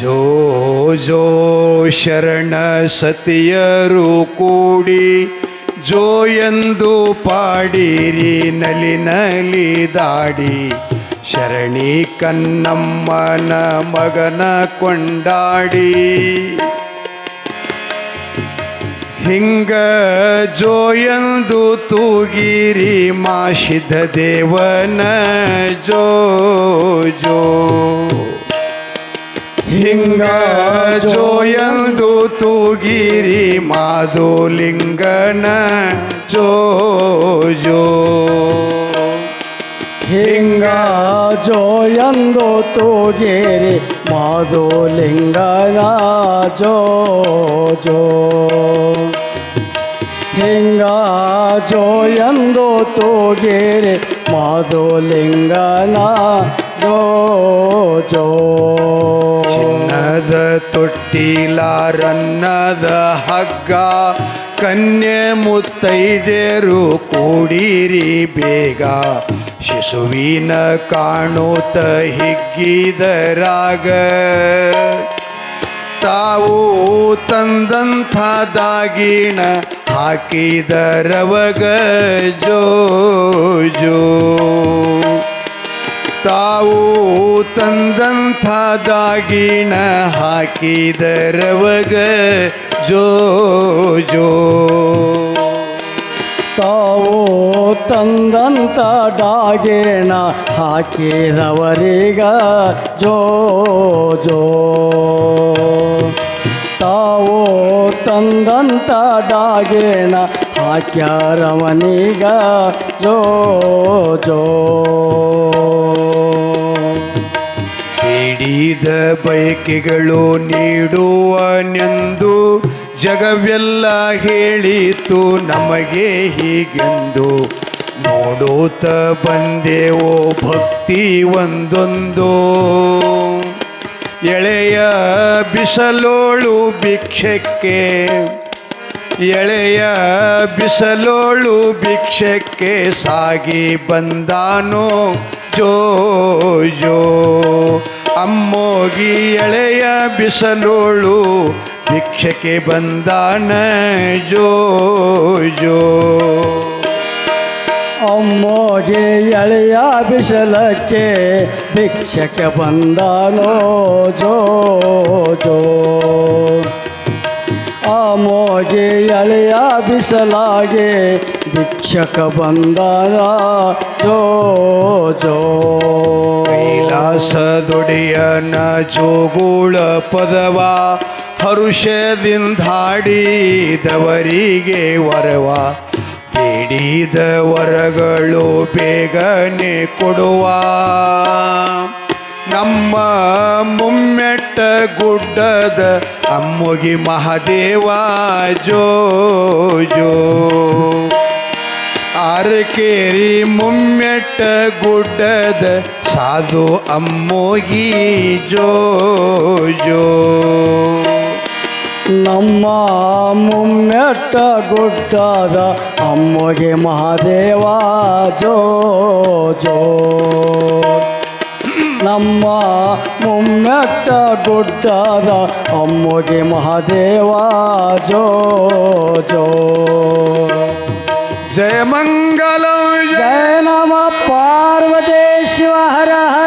ಜೋ ಜೋ ಶರಣ ಸತಿಯರು ಕೂಡಿ ಜೋ ಎಂದು ಪಾಡಿರಿ ನಲಿ ನಲಿ ದಾಡಿ. ಶರಣಿ ಕನ್ನಮ್ಮನ ಮಗನ ಕೊಂಡಾಡಿ. ಹಿಂಗ ಜೋ ಎಂದು ತೂಗಿರಿ ಮಾಶಿದ ದೇವನ ಜೋ ಜೋ. ಹಿಂಗ ಜೋ ಎಂದು ತೂಗಿರಿ ಮಾಧುಲಿಂಗನ ಜೋ ಜೋ ಹಿಂಗ ಜೋ ಎಂದು ತೂಗೇರಿ ಮಾಧುಲಿಂಗನ ಜೋ ಜೋ ಹಿಂಗ ಜೋ ಎಂದು ತೂಗೇರಿ ಮಾಧುಲಿಂಗನ ಜೋ ಜೋ ಚಿನ್ನದ ತೊಟ್ಟಿಲಾರನ್ನದ ಹಗ್ಗ, ಕನ್ಯೆ ಮುತ್ತೈದೆರು ಕೂಡಿರಿ ಬೇಗ. ಶಿಶುವಿನ ಕಾಣುತ್ತ ಹಿಗ್ಗಿದರಾಗ. ತಾವು ತಂದಂಥ ದಾಗಿಣ ಹಾಕಿದರವಗ ಜೋ ಜೋ ತಾವು ತಂದಂಥ ದಾಗಿಣ ಹಾಕಿದರವಗ ಜೋ ಜೋ ತಾವು ತಂದಂತ ಡಾಗೇಣ ಹಾಕಿದವರಿಗ ಜೋ ಜೋ ತಾವು ತಂದಂತ ಡಾಗೇಣ ಹಾಕ್ಯಾರವನೀಗ ಜೋ ಜೋ. ಏಡಿದ ಬಯಕೆಗಳು ನೀಡುವನೆಂದು ಜಗವೆಲ್ಲ ಹೇಳಿತು ನಮಗೆ ಹೀಗೆಂದು. ನೋಡುತ್ತ ಬಂದೆವೋ ಭಕ್ತಿ ಒಂದೊಂದು. ಎಳೆಯ ಬಿಸಲೋಳು ಭಿಕ್ಷಕ್ಕೆ ಎಳೆಯ ಬಿಸಲೋಳು ಭಿಕ್ಷಕ್ಕೆ ಸಾಗಿ ಬಂದಾನೋ? ಜೋ ಜೋ. ಅಮ್ಮೋಗಿ ಎಳೆಯ ಬಿಸಲೋಳು ಭಿಕ್ಷಕ್ಕೆ ಬಂದಾನ? ಜೋ ಜೋ. ಅಮ್ಮಗೆ ಎಳೆಯ ಬಿಸಲಕ್ಕೆ ಭಿಕ್ಷಕ್ಕೆ ಬಂದನೋ? ಜೋ ಜೋ. ಅಮ್ಮೋಗೆ ಎಳೆಯ ಬಿಸಲಾಗೆ ಭಿಕ್ಷಕ ಬಂದನ ಜೋ ಜೋ. ನ ಜೋಗುಳ ಪದವ ಹರುಷದಿಂದಾಡಿದವರಿಗೆ ವರವ. ಬೇಡಿದ ವರಗಳು ಬೇಗನೆ ಕೊಡುವ. ನಮ್ಮ ಮುಮ್ಮೆಟ್ಟ ಗುಡ್ಡದ ಅಮ್ಮುಗಿ ಮಹಾದೇವ ಜೋ ಜೋ ಆರಕೇರಿ ಮುಮ್ಮೆಟ್ಟ ಗುಡ್ಡದ ಸಾಧು ಅಮ್ಮೋಗಿ ಜೋ ಜೋ ನಮ್ಮ ಮುಮ್ಮೆಟ್ಟ ಗುಡ್ಡದ ಅಮ್ಮಗೆ ಮಹಾದೇವ ಜೋ ಜೋ ನಮ್ಮ ಮುಮ್ಮೆಟ್ಟ ಗುಡ್ಡದ ಅಮ್ಮಗೆ ಮಹಾದೇವ ಜೋ ಜೋ ಜಯ ಮಂಗಲ ಜಯ ನಮ ಪಾರ್ವತೇಶ್ವ ಹರ ಹರ